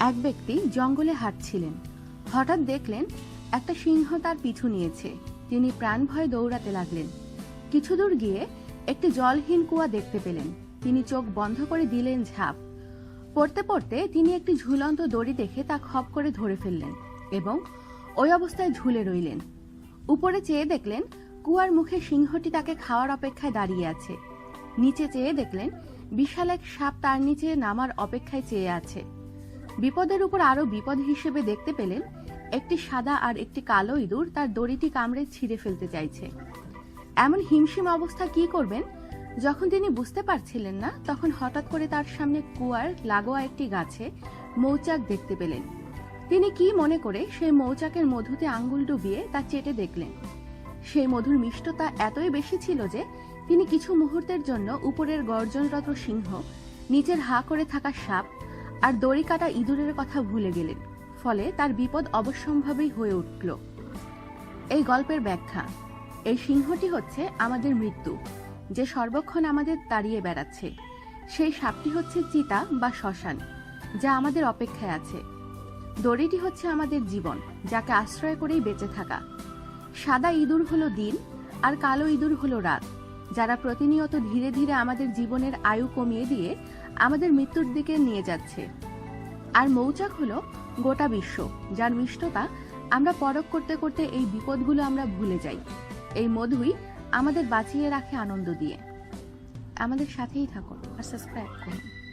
এক ব্যক্তি জঙ্গলে হাঁটছিলেন। হঠাৎ দেখলেন একটা সিংহ তার পিছু নিয়েছে। তিনি প্রাণ ভয়ে দৌড়াতে লাগলেন। কিছু দূর গিয়ে একটি জলহীন কুয়া দেখতে পেলেন। তিনি চোখ বন্ধ করে দিলেন ঝাঁপ। পড়তে পড়তে তিনি একটি ঝুলন্ত দড়ি দেখে তা খপ করে ধরে ফেললেন এবং ওই অবস্থায় ঝুলে রইলেন। উপরে চেয়ে দেখলেন কুয়ার মুখে সিংহটি তাকে খাওয়ার অপেক্ষায় দাঁড়িয়ে আছে। নিচে চেয়ে দেখলেন বিশাল এক সাপ তার নিচে নামার অপেক্ষায় চেয়ে আছে। বিপদের উপর আরও বিপদ হিসেবে দেখতে পেলেন একটি সাদা আর একটি কালো ইঁদুর তার দড়িটি কামড়ে ছিঁড়ে ফেলতে চাইছে। এমন হিমশিম অবস্থা কি করবেন? যখন তিনি বুঝতে পারছিলেন না, তখন হঠাৎ করে তার সামনে কুয়ার লাগোয়া একটি গাছে মৌচাক দেখতে পেলেন। তিনি কি মনে করে সেই মৌচাকের মধুতে আঙ্গুল ডুবিয়ে তা চেটে দেখলেন? সেই মধুর মিষ্টতা এতই বেশি ছিল যে তিনি কিছু মুহূর্তের জন্য উপরের গর্জনরত সিংহ, নিচের হা করে থাকা সাপ আর দড়ি কাটা ইঁদুরের কথা ভুলে গেলেন, ফলে তার বিপদ অবশ্যম্ভাবী হয়ে উঠল। এই গল্পের ব্যাখ্যা, এই সিংহটি হচ্ছে আমাদের মৃত্যু, যে সর্বক্ষণ আমাদের তাড়িয়ে বেড়াচ্ছে। সেই সাপটি হচ্ছে চিতা বা শ্মশান, যা আমাদের অপেক্ষায় আছে। দড়িটি হচ্ছে আমাদের জীবন, যাকে আশ্রয় করেই বেঁচে থাকা। সাদা ইঁদুর হলো দিন, আর কালো ইঁদুর হলো রাত। যারা প্রতিনিয়ত ধীরে ধীরে আমাদের জীবনের আয়ু কমিয়ে দিয়ে আমাদের মৃত্যুর দিকে নিয়ে যাচ্ছে। আর মৌচাক হলো গোটা বিশ্ব, যার মিষ্টতা আমরা পরখ করতে করতে এই বিপদগুলো আমরা ভুলে যাই। এই মধুই আমাদের বাঁচিয়ে রাখে আনন্দ দিয়ে। আমাদের সাথেই থাকুন আর সাবস্ক্রাইব করুন।